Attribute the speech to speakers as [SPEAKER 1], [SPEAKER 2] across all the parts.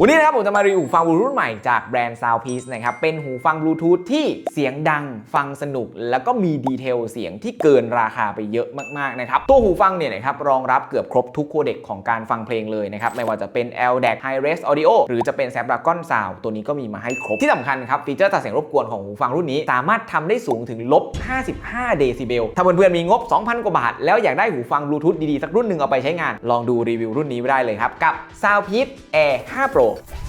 [SPEAKER 1] วันนี้นะครับผมจะมารีวิวหูฟังบลูทูธใหม่จากแบรนด์ Soundpiece นะครับ เป็นหูฟังบลูทูธที่เสียงดังฟังสนุก แล้วก็มีดีเทลเสียงที่เกินราคาไปเยอะมากๆนะครับ ตัวหูฟังเนี่ยนะครับรองรับเกือบครบทุกโคเด็กของการฟังเพลงเลยนะครับ ไม่ว่าจะเป็น LDAC High Res Audio หรือจะเป็น Snapdragon Sound ตัวนี้ก็มีมาให้ครบ ที่สำคัญครับ ฟีเจอร์ตัดเสียงรบกวนของหูฟังรุ่นนี้ สามารถทำได้สูงถึงลบ 55 เดซิเบลถ้าเพื่อนๆมีงบ 2,000 กว่าบาท แล้วอยากได้หูฟังบลูทูธดีๆสักรุ่นหนึ่งเอาไปใช้งาน ลองดูรีวิวรุ่นนี้ไว้ได้เลยครับกับ Soundpeace Air 5 Pro April.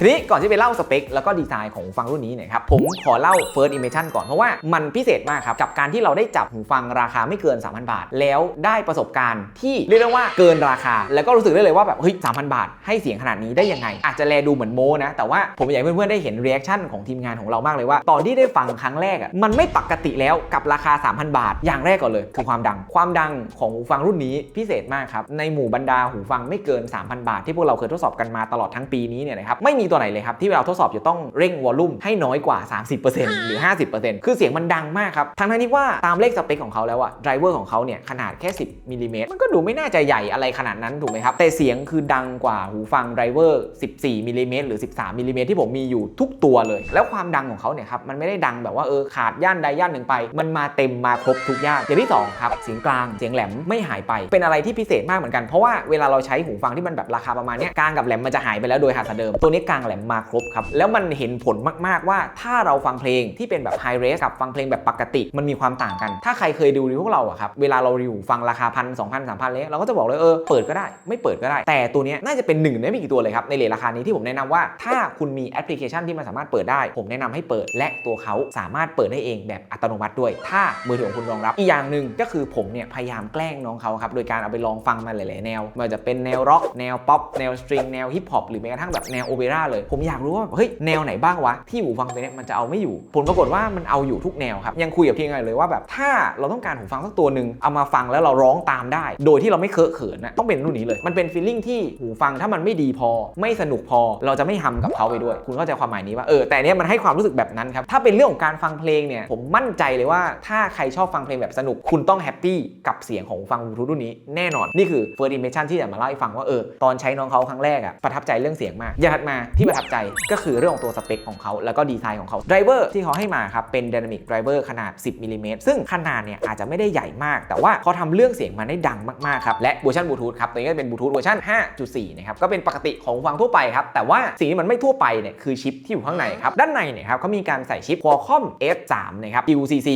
[SPEAKER 1] ทีนี้ก่อนที่ไปเล่าสเปค แล้วก็ดีไซน์ของหูฟังรุ่นนี้เนี่ยครับผมขอเล่า first impression ก่อนเพราะว่ามันพิเศษมากครับ กับการที่เราได้จับหูฟังราคาไม่เกิน 3,000 บาท แล้วได้ประสบการณ์ที่เรียกได้ว่าเกินราคา แล้วก็รู้สึกได้เลยว่าแบบเฮ้ย3,000 บาท ให้เสียงขนาดนี้ได้ยังไง อาจจะแลดูเหมือนโมนะ แต่ว่าผมอยากให้เพื่อนๆได้เห็น reaction ของทีมงานของเรามากเลยว่า ตอนที่ได้ฟังครั้งแรกอะมันไม่ปกติแล้วกับราคา 3,000 บาท อย่างแรกก่อนเลย คือความดังความดังของหูฟังรุ่นนี้พิเศษมากครับในหมู่บรรดาหูฟังไม่เกิน 3,000 บาทที่พวกเราเคยทดสอบกันมาตลอดทั้งปีนี้เนี่ยนะครับไม่มีตัวไหนเลยครับที่เวลาทดสอบจะต้องเร่งวอลลุ่มให้น้อยกว่า 30%หรือ 50%คือเสียงมันดังมากครับทั้งที่ว่าตามเลขสเปคของเขาแล้วอะไดรเวอร์ของเขาเนี่ยขนาดแค่ 10มิลลิเมตรมันก็ดูไม่น่าจะใหญ่อะไรขนาดนั้นถูกไหมครับแต่เสียงคือดังกว่าหูฟังไดรเวอร์ 14มิลลิเมตรหรือ 13มิลลิเมตรที่ผมมีอยู่ทุกตัวเลย แล้วความดังของเขาเนี่ยครับมันไม่ได้ดังแบบว่าเออขาดย่านใดย่านหนึ่งไป มันมาเต็มมาครบทุกย่านอย่างที่สองครับเสียงกลางเสียงแหลมไม่หายไป เป็นอะไรที่พิเศษมากเหมือนกันเพราะว่าเวลาเราใช้หูฟังที่มันแบบราคาประมาณนี้กลางกับแหลมมันจะหายไปแล้วโดยหัสเดิมตัวนี้กลางแหลมมาครบครับ แล้วมันเห็นผลมากๆว่าถ้าเราฟังเพลงที่เป็นแบบไฮเรสกับฟังเพลงแบบปกติมันมีความต่างกัน ถ้าใครเคยดูรีวิวพวกเราอะครับเวลาเรารีวิวฟังราคาพันสองพันสามพันเลยเราก็จะบอกเลยเออเปิดก็ได้ไม่เปิดก็ได้ แต่ตัวนี้น่าจะเป็นหนึ่งในไม่กี่ตัวเลยครับในเลทราคานี้ที่ผมแนะนำว่า ถ้าคุณมีแอปพลิเคชันที่มันสามารถเปิดได้ ผมแนะนำให้เปิด และตัวเขาสามารถเปิดได้เองแบบอัตโนมัติด้วย ถ้ามือถือของคุณรองรับอีกอย่างหนึ่งก็คือผมเนี่ยพยายามแกล้งน้องเขาครับโดยการเอาไปลองฟังมาหลาย ๆ แนวไม่ว่าจะเป็นแนวร็อกแนวป๊อปแนวสตริงแนวฮิปฮอปหรือแม้กระทั่งแบบแนวโอเปร่าเลย ผมอยากรู้ว่าเฮ้ยแนวไหนบ้างวะที่หูฟังตัวนี้มันจะเอาไม่อยู่ ผลปรากฏว่ามันเอาอยู่ทุกแนวครับยังคุยกับทีมงานเลยว่าแบบถ้าเราต้องการหูฟังสักตัวหนึ่งเอามาฟังแล้วเราร้องตามได้ โดยที่เราไม่เคอะเขินนะต้องเป็นรุ่นนี้เลยมันเป็นฟีลลิ่งที่หูฟังถ้ามันไม่ดีพอ ไม่สนุกพอเราจะไม่ทำกับเขาไปด้วย คุณเข้าใจความหมายนี้ว่าเออแต่เนี้ยมันให้ความรู้สึกแบบนั้นครับถ้าเป็นเรื่องของการฟังเพลงเนี่ยผมมั่นใจเลยว่าถ้าใครชอบฟังเพลงแบบสนุก คุณต้องแฮปปี้กับเสียงของหูฟังบลูทูธรุ่นนี้แน่นอนนี่คือ first impression ที่จะมาเล่าให้ฟังว่าเออตอนใช้น้องเขาครั้งแรกอะประทับใจเรื่องเสียงมากอย่าถัดมาที่ประทับใจก็คือเรื่องของตัวสเปคของเขาแล้วก็ดีไซน์ของเขาไดรเวอร์ที่เขาให้มาครับเป็น Dynamic Driver ขนาด 10มิลลิเมตรซึ่งขนาดเนี่ยอาจจะไม่ได้ใหญ่มาก แต่ว่าเขาทำเรื่องเสียงมาได้ดังมากๆครับและเวอร์ชันบลูทูธครับตัวนี้ก็เป็นบลูทูธเวอร์ชัน5.4นะครับก็เป็นปกติของฟังทั่วไปครับแต่ว่าสิ่งที่มันไม่ทั่วไปเนี่ยคือชิปที่อยู่ข้างในครับด้านในเนี่ยครับเขามีการใส่ชิป Qualcomm F3 นะครับ QCC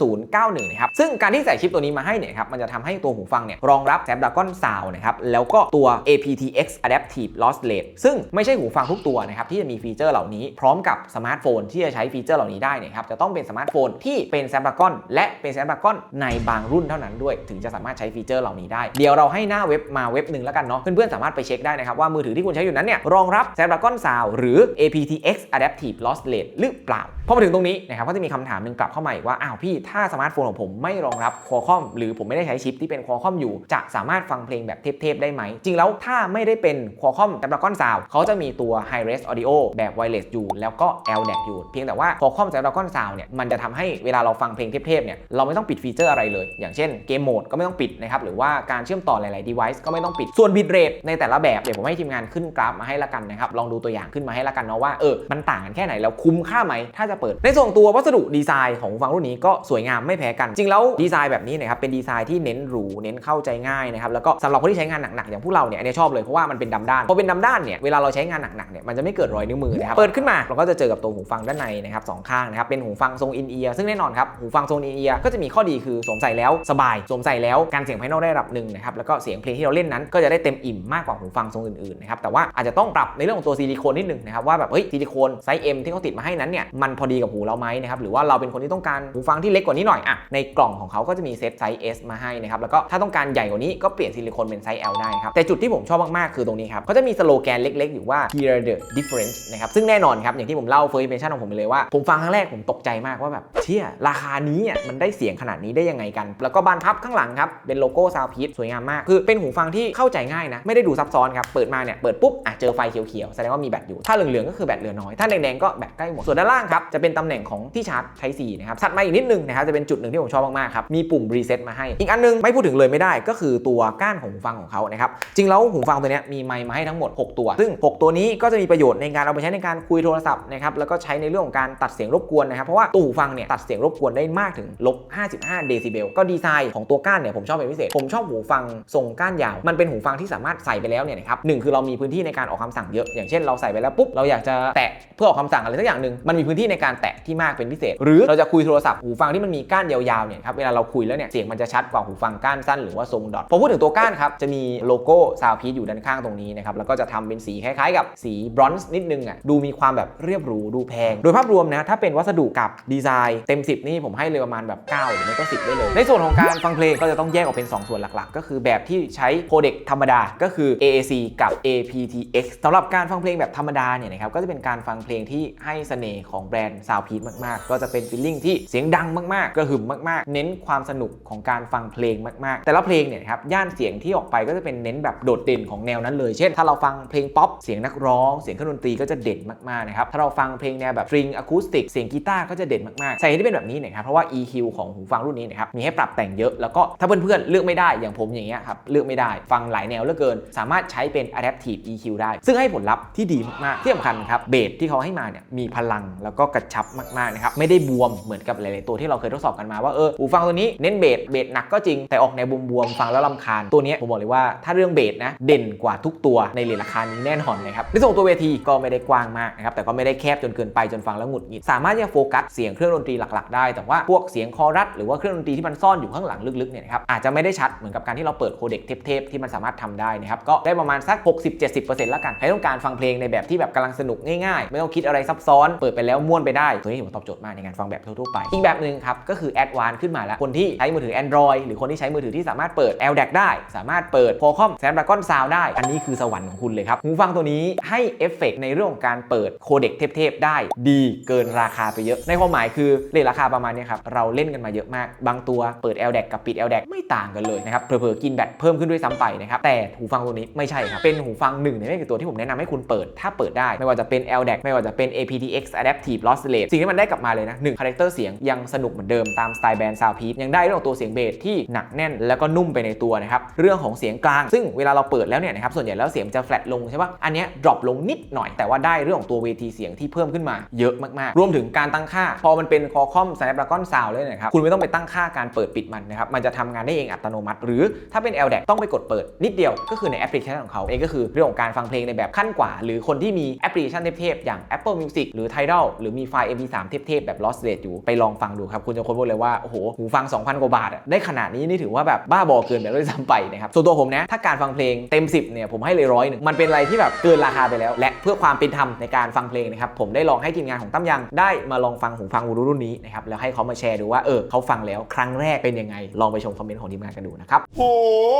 [SPEAKER 1] 3091นะครับซึ่งการที่ใส่ชิปตัวนี้มาให้เนี่ยครับมันจะทำให้ตัวหูฟังเนี่ยรองรับ Snapdragon Sound นะครับแล้วก็ตัว aptX Adaptive Loss Rate ซึ่งไม่ใช่หูฟังทุกตัวนะครับที่จะมีฟีเจอร์เหล่านี้ พร้อมกับสมาร์ทโฟนที่จะใช้ฟีเจอร์เหล่านี้ได้เนี่ยครับจะต้องเป็นสมาร์ทโฟนที่เป็น Snapdragon และเป็น Snapdragon ในบางรุ่นเท่านั้นด้วย ถึงจะสามารถใช้ฟีเจอร์เหล่านี้ได้ เดี๋ยวเราให้หน้าเว็บมาเว็บหนึ่งแล้วกันเนาะเพื่อนๆสามารถไปเช็คได้นะครับว่ามือถือที่คุณใช้อยู่นั้นเนี่ยรองรับ Snapdragon Sound หรือ aptX Adaptive Loss Rate หรือเปล่าพอมาถึงตรงนี้นะครับก็จะมีคำถามหนึ่งกลับเข้ามาอีกว่าอ้าวพี่ถ้าสมาร์ทโฟนของผมไม่รองรับ Qualcomm หรือผมไม่ได้ใช้ชิปที่เป็น Qualcomm อยู่ จะสามารถฟังเพลงแบบเทพๆได้ไหมจริงแล้วถ้าไม่ได้เป็น Qualcomm Snapdragon Sound เขาจะมีตัว High Res Audio แบบ Wireless อยู่แล้วก็ LDAC อยู่เพียงแต่ว่า Qualcomm Snapdragon Sound เนี่ยมันจะทำให้เวลาเราฟังเพลงเทพๆเนี่ยเราไม่ต้องปิดฟีเจอร์อะไรเลย อย่างเช่นเกมโหมดก็ไม่ต้องปิดนะครับหรือว่าการเชื่อมต่อหลายๆ device ก็ไม่ต้องปิดส่วน bit rate ในแต่ละแบบเดี๋ยวผมให้ทีมงานขึ้นกราฟมาให้ละกันนะครับลองดูตัวอย่างขึ้นมาให้ละกันเนาะว่าเออมันต่างกันแค่ไหนแล้วคุ้มค่าไหมถ้าจะเปิดในส่วนตัววัสดุดีไซน์ของหูฟังรุ่นนี้ก็สวยงามไม่แพ้กันจริงแล้วดีไซน์แบบนี้นะครับเป็นดีไซน์ที่เน้นหรูเน้นเข้าใจง่ายนะครับแล้วก็สำหรับคนที่ใช้งานหนักๆอย่างพวกเราเนี่ยอันนี้ชอบเลยเพราะว่ามันเป็นดำด้านพอเป็นดำด้านเนี่ยเวลาเราใช้งานหนักๆเนี่ยมันจะไม่เกิดรอยนิ้วมือนะครับเปิดขึ้นมาเราก็จะเจอกับตัวหูฟังด้านในนะครับสองข้างนะครับเป็นหูฟังทรงอินเอียร์ซึ่งแน่นอนครับหูฟังทรงอินเอียร์ก็จะมีข้อดีคือสวมใส่แล้วสบายสวมใส่แล้วการเสียงภายนอกได้ระดับหนึ่งนะครับแล้วก็เสียงเพลงที่เราเล่นนั้นก็จะได้เต็มอิ่มมากกว่าหูฟังทรงอื่นๆนะครับแต่ว่าอาจจะต้องปรับในเรื่องของตัวซิลิโคนนิดนึงนะครับว่าแบบเฮ้ยซิลิโคนไซส์ M ที่เขาติดมาให้นั้นเนี่ยมันพอดีกับหูเราไหมนะครับหรือว่าเราเป็นคนที่ต้องการหูฟังที่เล็กกว่านี้หน่อยอะในกล่องของเขาก็จะมีเซตไซส์ S มาให้นะครับแล้วก็ถ้าต้องการใหญ่กว่านี้ก็เปลี่ยนซิลิโคนเป็นไซส์ L ได้ครับแต่จุดที่ผมชอบมากๆคือตรงนี้ครับเขาจะมีสโลแกนเล็ก ๆ อยู่ว่า Hear the difference นะครับ ซึ่งแน่นอนครับ อย่างที่ผมเล่า first impression ของผมไปเลยว่า ผมฟังครั้งแรกผมตกใจมากว่าแบบเชี่ยราคานี้อะมันได้เสียงขนาดนี้ได้ยังไงกัน แล้วก็บานพับข้างหลังครับ เป็นโลโก้ซาวพีซสวยงามมาก คือเป็นหูฟังที่เข้าใจง่ายนะ ไม่ได้ดูซับซ้อนครับ เปิดมาเนี่ย เปิดปุ๊บอะเจอไฟเขียวๆ แสดงว่ามีแบตอยู่ ถ้าเหลืองๆ ก็คือแบตเหลือน้อย ถ้าแดงๆ ก็แบตใกล้หมด ส่วนด้านล่างครับ จะเป็นตำแหน่งของที่ชาร์จ Type C นะครับถัดมาอีกนิดนึงนะครับ จะเป็นจุดหนึ่งที่ผมชอบมากๆ ครับ มีปุ่มรีเซ็ตมาให้ อีกอันนึงไม่พูดถึงเลยไม่ได้ ก็คือตัวก้านของหูฟังของเขานะครับ จริงแล้วหูฟังตัวนี้มีไมค์มาให้ทั้งหมด 6 ตัว ซึ่ง 6 ตัวนี้ก็็จะมีประโยชน์ในการเอาไปใช้ในการคุยโทรศัพท์นะครับแล้วก็ใช้ในเรื่องของการตัดเสียงรบกวนนะครับเพราะว่าตัวหูฟังเนี่ยตัดเสียงรบกวนได้มากถึงลบ 55 เดซิเบลก็ดีไซน์ของตัวก้านเนี่ยผมชอบเป็นพิเศษ ผมชอบหูฟังทรงก้านยาว มันเป็นหูฟังที่สามารถใส่ไปแล้วเนี่ยนะครับหนึ่งคือเรามีพื้นที่ในการออกคำสั่งเยอะอย่างเช่นเราใส่ไปแล้วปุ๊บเราอยากจะแตะเพื่อออกคำสั่งอะไรสักอย่างหนึ่งมันมีพื้นที่ในการแตะที่มากเป็นพิเศษ หรือเราจะคุยโทรศัพท์หูฟังที่มันมีก้านยาวๆเนี่ยครับเวลาเราคุยแล้วเนี่ยเสียงมันจะชัดกว่าหูฟังก้านสั้นหรือว่าทรงดอทพอพูดถึงตัวก้านครับจะมีโลโก้ซาวพีอยู่ด้านข้างตรงนี้นะครับแล้วก็จะทำเป็นสีคล้ายๆกับสีบรอนซ์นิดนึงอะดูมีความแบบเรียบหรูดูแพง โดยภาพรวมนะถ้าเป็นวัสดุกับดีไซน์เต็ม 10 นี่ผมให้เลยประมาณแบบ9หรือไม่ก็ 10 ได้เลย ในส่วนของการฟังเพลงก็จะต้องแยกออกเป็น 2 ส่วนหลักๆ ก็คือแบบที่ใช้โคเด็กธรรมดาก็คือ AAC กับ APTX สำหรับการฟังเพลงแบบธรรมดาเนี่ยนะครับก็จะเป็นการฟังเพลงที่ให้เสน่ห์ของแบรนด์ซาวพีมากๆ ก็จะเป็นฟีลลิ่งที่เสียงดังมากๆ กระหึ่มมากๆ เน้นความสนุกของการฟังเพลงมากๆ แต่ละเพลงเนี่ยครับย่านเสียงที่ออกไปก็จะเป็นเน้นแบบโดดเด่นของแนวนั้นเลย เช่น ถ้าเราฟังเพลงป๊อปเสียงนักร้องเสียงเครื่องดนตรีก็จะเด่นมากๆนะครับถ้าเราฟังเพลงแนวแบบสตริงอะคูสติกเสียงกีตาร์ก็จะเด่นมากๆใส่ที่เป็นแบบนี้นะครับเพราะว่า EQ ของหูฟังรุ่นนี้นะครับมีให้ปรับแต่งเยอะแล้วก็ถ้าเพื่อนๆเลือกไม่ได้อย่างผมอย่างเงี้ยครับเลือกไม่ได้ฟังหลายแนวเหลือเกิน สามารถใช้เป็น adaptive EQ ได้ ซึ่งให้ผลลัพธ์ที่ดีมากๆที่สำคัญครับเบสที่เขาให้มาเนี่ยมีพลังแล้วก็กระชับมากๆนะครับไม่ได้บวมเหมือนกับหลายๆตัวที่เราเคยทดสอบกันมาว่าเออหูฟังตัวนี้เน้นเบสเบสหนักก็จริงแต่ออกแนวบวมๆฟังแล้วลำคาญตัวนี้ผมบอกเลยว่าถ้าเรื่องเบสนะเด่นกว่าทุกตัวในเลทราคานี้แน่นอนนะครับในส่วนของตัวเวทีก็ไม่ได้กว้างมากนะครับแต่ก็ไม่ได้แคบจนเกินไปจนฟังแล้วหงุดหงิดสามารถที่จะโฟกัสเสียงเครื่องดนตรีหลักๆได้แต่ว่าพวกเสียงคอรัสหรือว่าเครื่องดนตรีที่มันซ่อนอยู่ข้างหลังลึกๆเนี่ยนะครับอาจจะไม่ได้ชัดเหมือนกับการที่เราเปิดโคเด็กเทปๆที่มันสามารถทำได้นะครับก็ได้ประมาณสัก 60-70%แล้วกันใครต้องการฟังเพลงในแบบที่แบบกำลังสนุกง่ายๆ ไม่ต้องคิดอะไรซับซ้อน เปิดไปแล้วม่วนไปได้ตัวนี้ผมตอบโจทย์มากในการฟังแบบทั่วๆไป อีกแบบหนึ่งครับก็คือแอดวานขึ้นมาแล้วคนที่ใช้มือถือ Android หรือคนที่ใช้มือถือที่สามารถเปิด LDAC ได้ สามารถเปิด Qualcomm Snapdragon Sound ได้ อันนี้คือสวรรค์ของคุณเลยครับหูฟังตัวนี้ให้เอฟเฟกต์ในเรื่องของการเปิดโคเด็กเทพๆได้ดีเกินราคาไปเยอะ ในความหมายคือเลทราคาประมาณนี้ครับ เราเล่นกันมาเยอะมาก บางตัวเปิด LDAC กับปิด LDAC ไม่ต่างกันเลยนะครับเผลอๆกินแบตเพิ่มขึ้นด้วยซ้ำไปนะครับแต่หูฟังตัวนี้ไม่ใช่ครับ เป็นหูฟังหนึ่งในไม่กี่ตัวที่ผมแนะนำให้คุณเปิดถ้าเปิดได้ไม่ว่าจะเป็น LDAC ไม่ว่าจะเป็น aptX adaptive loss rate สิ่งที่มันได้กลับมาเลยนะหนึ่งคาแรคเตอร์เสียงยังสนุกเหมือนเดิมตามสไตล์แบรนด์ซาวพียังได้เรื่องตัวเสียงเบสที่หนักแน่นแล้วก็นุ่มไปในตัวนะครับเรื่องของเสียงกลาง ซึ่งเวลาเราเปิดแล้วเนี่ยนะครับส่วนใหญ่แล้วเสียงจะแฟลตลงใช่ปะอันนี้ย drop ลงนิดหน่อย แต่ว่าได้เรื่องของตัวเวทีเสียงที่เพิ่มขึ้นมาเยอะมากๆ รวมถึงการตั้งค่า พอมันเป็น Qualcomm Snapdragon Sound เลยนะครับ คุณไม่ต้องไปตั้งค่าการเปิดปิดมันนะครับ มันจะทำงานได้เองอัตโนมัติ หรือถ้าเป็น LDAC ต้องไปกดเปิดนิดเดียว ก็คือในแอปพลิเคชันของเขาเองก็คือเรื่องของการฟังเพลงในแบบขั้นกว่า หรือคนที่มีแอปพลิเคชันเทพๆอย่าง Apple Music หรือ Tidal หรือมีไฟล์ MP3 เทพๆแบบ loss rate อยู่ไปลองฟังดูครับคุณจะค้นพบเลยว่าโอ้โหหูฟัง 2,000กว่าบาทอะได้ขนาดนี้นี่ถือว่าแบบบ้าบอเกินไปด้วยซ้ำไปนะครับส่วนตัวผมนะถ้าการฟังเพลงเต็ม 10เนี่ยผมให้เลยร้อยหนึ่งมันเป็นอะไรที่แบบเกินราคาไปแล้วและเพื่อความเป็นธรรมในการฟังเพลงนะครับผมได้ลองให้ทีมงานของตั้มยังได้มาลองฟังหูฟังวูรูรุ่นนี้นะครับแล้วให้เขามาแชร์ดูว่าเออเขาฟังแล้วครั้งแรกเป็นยังไง ลองไปชมคอมเมนต์ของทีมงานกันดูนะครับ
[SPEAKER 2] โอ้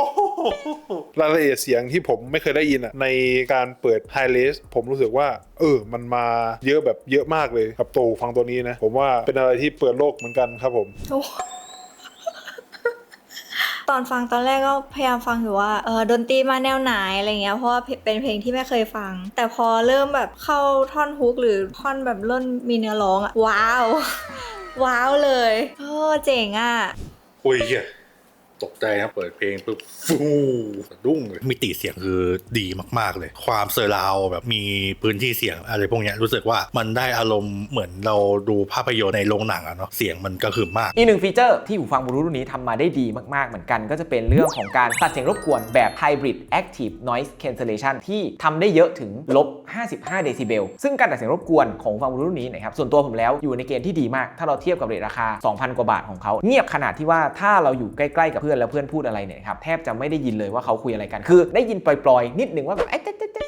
[SPEAKER 2] โหรายละเอียดเสียงที่ผมไม่เคยได้ยินอะในการเปิดไฮเลสผมรู้สึกว่า เออ มันมาเยอะแบบเยอะมากเลยกับตัวฟังตัวนี้นะ ผมว่าเป็นอะไรที่เปิดโลกเหมือนกันครับผม
[SPEAKER 3] โอ้ ตอนฟังตอนแรกก็พยายามฟังอยู่ว่าเออดนตรีมาแนวไหนอะไรเงี้ยเพราะว่าเป็นเพลงที่ไม่เคยฟัง แต่พอเริ่มแบบเข้าท่อนฮุกหรือท่อนแบบล่นมีเนื้อร้องอะว้าว ว้าวเลยโอ้เจ๋งอะ
[SPEAKER 4] คุยอะ ตกใจนะเปิดเพลงปุ๊บฟูสะดุ้งเลยมิติเสียงคือดีมาก ๆ เลย ความเซอร์ราวด์แบบมีพื้นที่เสียงอะไรพวกเนี้ยรู้สึกว่ามันได้อารมณ์เหมือนเราดูภาพยนตร์ในโรงหนังอะเนาะเสียงมันกระหึ่มมาก
[SPEAKER 1] อีกหนึ่งฟีเจอร์ที่หูฟังบลูทูธรุ่นนี้ทำมาได้ดีมาก ๆ เหมือนกัน ก็จะเป็นเรื่องของการตัดเสียงรบกวนแบบ Hybrid Active Noise Cancellation ที่ทำได้เยอะถึงลบ 55 เดซิเบลซึ่งการตัดเสียงรบกวนของหูฟังบลูทูธรุ่นนี้นะครับส่วนตัวผมแล้วอยู่ในเกณฑ์ที่ดีมาก ถ้าเราเทียบกับเรทราคา 2,000 กว่าบาทของเขาเงียบขนาดที่ว่าถ้าเราอยู่ใกล้ๆกับพื่อนแล้วเพื่อนพูดอะไรเนี่ยครับแทบจะไม่ได้ยินเลยว่าเขาคุยอะไรกันคือ ได้ยินปล่อยๆนิดนึงว่าแบบ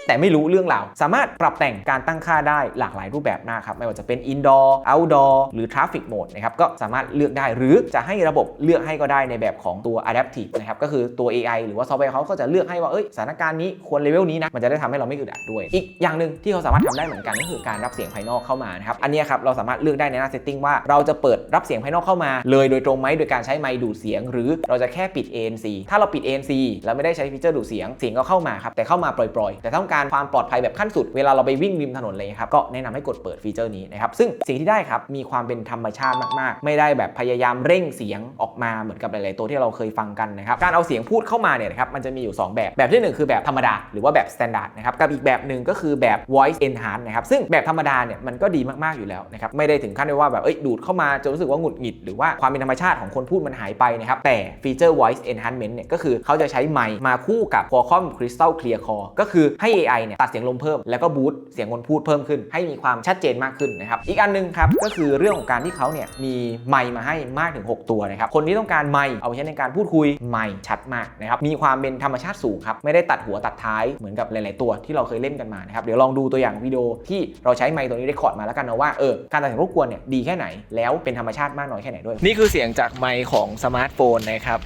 [SPEAKER 1] แต่ไม่รู้เรื่องราวสามารถปรับแต่งการตั้งค่าได้หลากหลายรูปแบบมากครับไม่ว่าจะเป็น indoor outdoor หรือ traffic mode นะครับก็สามารถเลือกได้หรือจะให้ระบบเลือกให้ก็ได้ในแบบของตัว adaptive นะครับก็คือตัว AI หรือว่าซอฟต์แวร์เขาก็จะเลือกให้ว่าเอ้ยสถานการณ์นี้ควรเลเวลนี้นะมันจะได้ทำให้เราไม่อึดอัดด้วย อีกอย่างหนึ่งที่เขาสามารถทำได้เหมือนกันก็คือการรับเสียงภายนอกเข้ามานะครับอันนี้ครับเราสามารถเลือกได้ในหน้า setting ว่าเราจะเปิดรับเสียงภายนอกเข้ามา เลยโดยตรงไหมโดยการใช้ไมค์ดูดเสียง หรือเราจะแค่ปิด ANC ถ้าเราปิด ANC แล้วไม่ได้ใช้ฟีเจอร์ดูดเสียง เสียงก็เข้ามาครับ แต่เข้ามาปล่อยๆ แต่ต้องการความปลอดภัยแบบขั้นสุด เวลาเราไปวิ่งริมถนนเลยครับ ก็แนะนำให้กดเปิดฟีเจอร์นี้นะครับ ซึ่งสิ่งที่ได้ครับ มีความเป็นธรรมชาติมากๆ ไม่ได้แบบพยายามเร่งเสียงออกมาเหมือนกับหลายๆตัวที่เราเคยฟังกันนะครับ การเอาเสียงพูดเข้ามาเนี่ยนะครับ มันจะมีอยู่ 2 แบบ แบบที่หนึ่งคือแบบธรรมดา หรือว่าแบบ standard นะครับ กับอีกแบบหนึ่งก็คือแบบ voice enhance นะครับ ซึ่งแบบธรรมดาเนี่ยมันก็ดีมากๆอยู่แล้วนะครับไม่ได้ถึงขั้นที่ว่าแบบเอ้ยดูดเข้ามาจนรู้สึกว่าหงุดหงิดหรือว่าความเป็นธรรมชาติของคนพูดมันหายไปนะครับแต่ฟีเจอร์ voice enhancement เนี่ยก็คือเขาจะใช้ไมค์มาคู่กับ Qualcomm Crystal Clear Core ก็คือให้ AI เนี่ยตัดเสียงลมเพิ่ม แล้วก็บูตเสียงคนพูดเพิ่มขึ้น ให้มีความชัดเจนมากขึ้นนะครับ อีกอันหนึงครับ ก็คือเรื่องของการที่เขาเนี่ยมีไมค์มาให้มากถึง 6 ตัวนะครับ คนที่ต้องการไมค์เอาไปใช้ในการพูดคุยไมค์ชัดมากนะครับ มีความเป็นธรรมชาติสูงครับ ไม่ได้ตัดหัวตัดท้ายเหมือนกับหลาย ๆ ตัวที่เราเคยเล่นกันมานะครับ เดี๋ยวลองดูตัวอย่างวิดีโอที่เราใช้ไมค์ตัวนี้ได้คอร์ดมาแล้วกันนะว่าเออการตัดเสียงรบกวนเนี่ยดีแค่ไหน แล้วเป็นธรรมชาติมากน้อยแค่ไหนด้วย นี่คือเสียงจากไมค์ของสมาร์ทโฟนนะครับ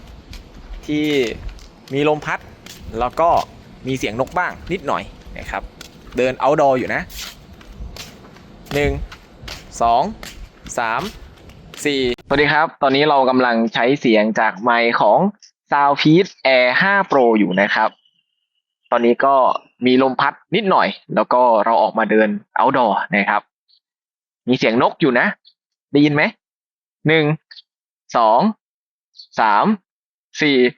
[SPEAKER 1] ที่มีลมพัด แล้วก็มีเสียงนกบ้างนิดหน่อยนะครับ เดิน outdoor อยู่นะ 1 2 3 4 สวัสดีครับ ตอนนี้เรากำลังใช้เสียงจากไมค์ของ Soundpeace Air 5 Pro อยู่นะครับ ตอนนี้ก็มีลมพัดนิดหน่อย แล้วก็เราออกมาเดิน outdoor นะครับ มีเสียงนกอยู่นะ ได้ยินไหมหนึ่งสองสาม Sí,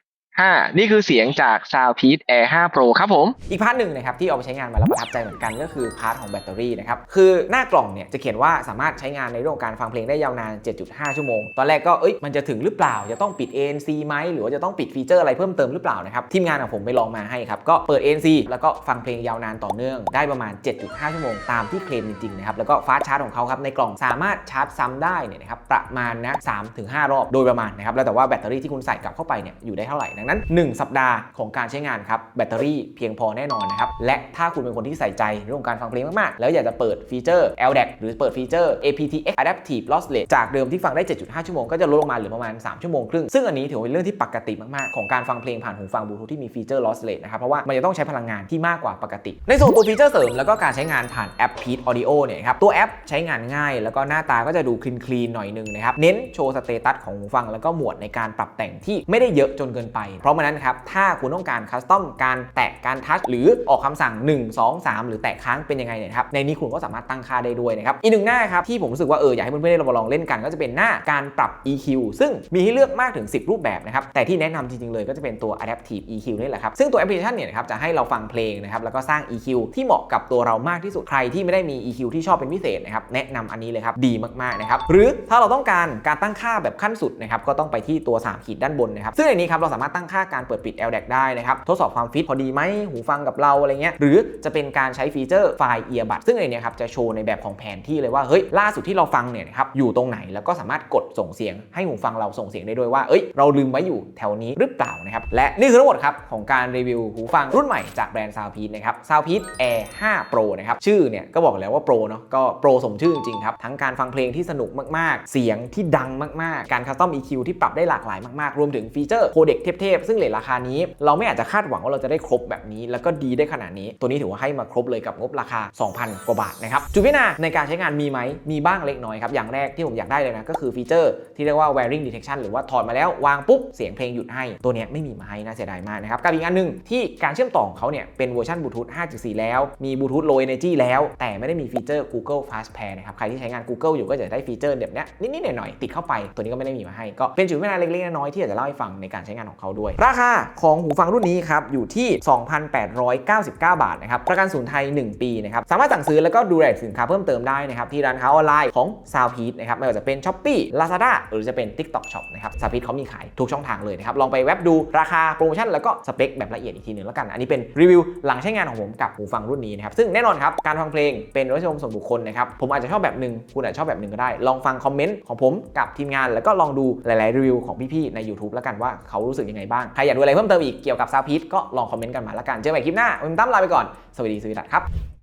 [SPEAKER 1] 5 นี่คือเสียงจาก Sound p e a c Air 5 Pro ครับผม อีกพาร์ทหนึ่งนะครับที่เอาไปใช้งานมาแล้วประทับใจเหมือนกันก็คือพาร์ทของแบตเตอรี่นะครับ คือหน้ากล่องเนี่ยจะเขียนว่าสามารถใช้งานในเรื่องขงการฟังเพลงได้ยาวนาน 7.5 ชั่วโมง ตอนแรกก็เอ้ยมันจะถึงหรือเปล่าจะต้องปิด ANC ไหมหรือว่าจะต้องปิดฟีเจอร์อะไรเพิ่มเติมหรือเปล่านะครับทีมงานของผมไปลองมาให้ครับก็เปิด ANC แล้วก็ฟังเพลงยาวนานต่อเนื่องได้ประมาณ 7.5 ชั่วโมงตามที่เคลมจริงๆนะครับแล้วก็ฟ้าชาร์จของเขาครับในกล่องสามารถชาร์จซ้ำได้เนี่ยนะครับประมาณนะ3-5 รอบโดยประมาณนะครับแล้วแต่ว่าแบตเตอรี่ที่คุณใส่กลับเข้าไปเนี่ยอยู่ได้เท่าไหร่นะงนั้น 1 สัปดาห์ของการใช้งานครับแบตเตอรี่เพียงพอแน่นอนนะครับและถ้าคุณเป็นคนที่ใส่ใจเรื่องของการฟังเพลงมากๆ แล้วอยากจะเปิดฟีเจอร์ LDAC หรือเปิดฟีเจอร์ aptX Adaptive Lossless จากเดิมที่ฟังได้ 7.5 ชั่วโมงก็จะลดลงมาเหลือประมาณ 3 ชั่วโมงครึ่งซึ่งอันนี้ถือว่าเป็นเรื่องที่ปกติมากๆของการฟังเพลงผ่านหูฟังบลูทูธที่มีฟีเจอร์ lossless นะครับเพราะว่ามันจะต้องใช้พลังงานที่มากกว่าปกติ ในส่วนตัวฟีเจอร์เสริมแล้วก็การใช้งานผ่านแอป Peat Audio เนี่ยครับตัวแอปใช้งานง่าย แล้วก็หน้าตาก็จะดูคลีนคลีนหน่อยนึงนะครับเน้นโชว์สเตตัสของหูฟังแล้วก็หมวดในการปรับแต่งที่ไม่ได้เยอะจนเกินไปเพราะฉะนั้นครับถ้าคุณต้องการคัสตอมการแตะการทัชหรือออกคำสั่ง 1 2 3 หรือแตะค้างเป็นยังไงเนี่ยครับในนี้คุณก็สามารถตั้งค่าได้ด้วยนะครับอีกหนึ่งหน้าครับที่ผมรู้สึกว่าเอออยากให้เพื่อนๆได้ลองเล่นกัน ก็จะเป็นหน้าการปรับ EQ ซึ่งมีให้เลือกมากถึง 10 รูปแบบนะครับแต่ที่แนะนำจริงๆเลยก็จะเป็นตัว Adaptive EQ นี่แหละครับซึ่งตัวแอปพลิเคชันเนี่ยนะครับจะให้เราฟังเพลงนะครับแล้วก็สร้าง EQ ที่เหมาะกับตัวเรามากที่สุดใครที่ไม่ได้มี EQ ที่ชอบเป็นพิเศษนะครับแนะนำอันนี้เลยครับดีมากๆนะครับหรือถ้าเราต้องการการตั้งค่าแบบขั้นสุดนะครับก็ต้องไปที่ตัว3ขีดด้านบนนะครับซึ่งในนี้ครับเราสามารถตั้งค่าการเปิดปิด LDAC ได้นะครับทดสอบความฟิตพอดีไหมหูฟังกับเราอะไรเงี้ยหรือจะเป็นการใช้ฟีเจอร์ไฟล์เอียบัดซึ่งในเนี้ยครับจะโชว์ในแบบของแผนที่เลยว่าเฮ้ยล่าสุดที่เราฟังเนี่ยนะครับอยู่ตรงไหนแล้วก็สามารถกดส่งเสียง ให้หูฟังเราส่งเสียงได้ด้วยว่าเอ้ยเราลืมไว้อยู่แถวนี้หรือเปล่านะครับและนี่คือทั้งหมดครับของการรีวิวหูฟังรุ่นใหม่จากแบรนด์ Soundpeace นะครับ Soundpeace Air 5 Pro นะครับชื่อเนี่ยก็บอกแล้วว่าโปรเนาะก็โปรสมชื่อจริงๆครับทั้งการฟังเพลงที่สนุกมากๆ เสียงที่ดังมากๆ การคัสตอม EQ ที่ปรับได้หลากหลายมากๆ รวมถึงฟีเจอร์โคเด็กเทพๆซึ่งเลทราคานี้เราไม่อาจจะคาดหวังว่าเราจะได้ครบแบบนี้ แล้วก็ดีได้ขนาดนี้ ตัวนี้ถือว่าให้มาครบเลยกับงบราคา 2,000 กว่าบาทนะครับจุดพิจารณาในการใช้งานมีไหมมีบ้างเล็กน้อยครับอย่างแรกที่ผมอยากได้เลยนะก็คือฟีเจอร์ที่เรียกว่า wearing detection หรือว่าถอดมาแล้ววางปุ๊บเสียงเพลงหยุดให้ ตัวนี้ไม่มีมาให้น่าเสียดายมากนะครับกับอีกอันหนึ่งที่การเชื่อมต่อของเขาเนี่ยเป็นเวอร์ชันบลูทูธ5.4 แล้ว มีบลูทูธ low energy แล้ว แต่ไม่ได้มีฟีเจอร์ Google Fast Pair นะครับใครที่ใช้งาน Google อยู่ก็จะได้ฟีเจอร์แบบเนี้ยนิดๆหน่อยๆติดเข้าไป ตัวนี้ก็ไม่ได้มีมาให้ก็เป็นจุดพิจารณาเล็กๆน้อยๆที่อยากจะเล่าให้ฟังในการใช้งานของเขาด้วยด้วย ราคาของหูฟังรุ่นนี้ครับอยู่ที่ 2,899 บาทนะครับประกันศูนย์ไทย 1 ปีนะครับสามารถสั่งซื้อแล้วก็ดูรายลสินค้าเพิ่มเติมได้นะครับที่ร้านค้าออนไลน์ของ s o u n d p e a c นะครับไม่ว่าจะเป็น Shopee Lazada หรือจะเป็น TikTok Shop นะครับ s o u n d p e a c เขามีขายทุกช่องทางเลยนะครับลองไปเว็บดูราคาโปรโมชั่นแล้วก็สเปคแบบละเอียดอีกทีหนึ่งแล้วกัน อันนี้เป็นรีวิวหลังใช้งานของผมกับหูฟังรุ่นนี้นะครับซึ่งแน่นอนครับการฟังเพลงเป็นรสนิยมส่วนบุคคลนะครับผมอาจจะชอบแบบหนึ่งคุณอาจจะชอบแบบหนึ่งก็ได้ ลองฟังคอมเมนต์ของผมกับทีมงาน แล้วก็ลองดูหลาย ๆ รีวิวของพี่ ๆ ใน YouTube แล้วกันว่าเขารู้สึกยังไงบ้างใครอยากดูอะไรเพิ่มเติมอีกเกี่ยวกับซาวพีทก็ลองคอมเมนต์กันมาละกัน เจอกันใหม่คลิปหน้าผมตั้มลาไปก่อน สวัสดีสวัสดีครับ